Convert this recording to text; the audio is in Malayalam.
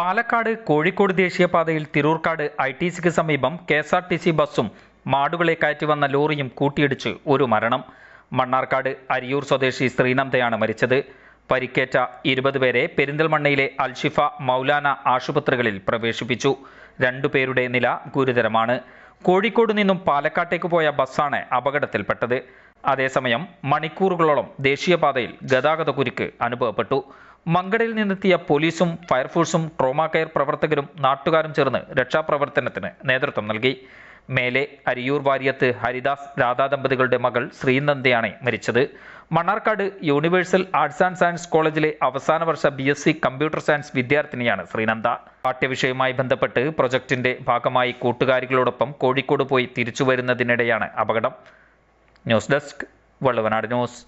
പാലക്കാട് കോഴിക്കോട് ദേശീയപാതയിൽ തിരൂർക്കാട് ഐ ടി സിക്ക് സമീപം K S R T C ബസ്സും മാടുകളെ കയറ്റി വന്ന ലോറിയും കൂട്ടിയിടിച്ച് ഒരു മരണം. മണ്ണാർക്കാട് അരിയൂർ സ്വദേശി ശ്രീനന്ദയാണ് മരിച്ചത്. പരിക്കേറ്റ ഇരുപത് പേരെ പെരിന്തൽമണ്ണയിലെ അൽഷിഫ മൗലാന ആശുപത്രികളിൽ പ്രവേശിപ്പിച്ചു. രണ്ടുപേരുടെ നില ഗുരുതരമാണ്. കോഴിക്കോട് നിന്നും പാലക്കാട്ടേക്ക് പോയ ബസ്സാണ് അപകടത്തിൽപ്പെട്ടത്. അതേസമയം മണിക്കൂറുകളോളം ദേശീയപാതയിൽ ഗതാഗതക്കുരുക്ക് അനുഭവപ്പെട്ടു. മങ്കടയിൽ നിന്നെത്തിയ പോലീസും ഫയർഫോഴ്സും ട്രോമാ കെയർ പ്രവർത്തകരും നാട്ടുകാരും ചേർന്ന് രക്ഷാപ്രവർത്തനത്തിന് നേതൃത്വം നൽകി. മേലെ അരിയൂർ വാര്യത്ത് ഹരിദാസ് രാധാ ദമ്പതികളുടെ മകൾ ശ്രീനന്ദയാണ് മരിച്ചത്. Mannarkkad universal arts and science കോളേജിലെ അവസാന വർഷ B S C computer science വിദ്യാർത്ഥിനിയാണ് ശ്രീനന്ദ. പാഠ്യവിഷയവുമായി ബന്ധപ്പെട്ട് പ്രൊജക്ടിന്റെ ഭാഗമായി കൂട്ടുകാരികളോടൊപ്പം കോഴിക്കോട് പോയി തിരിച്ചു വരുന്നതിനിടെയാണ് അപകടം. News desk Valluvanad news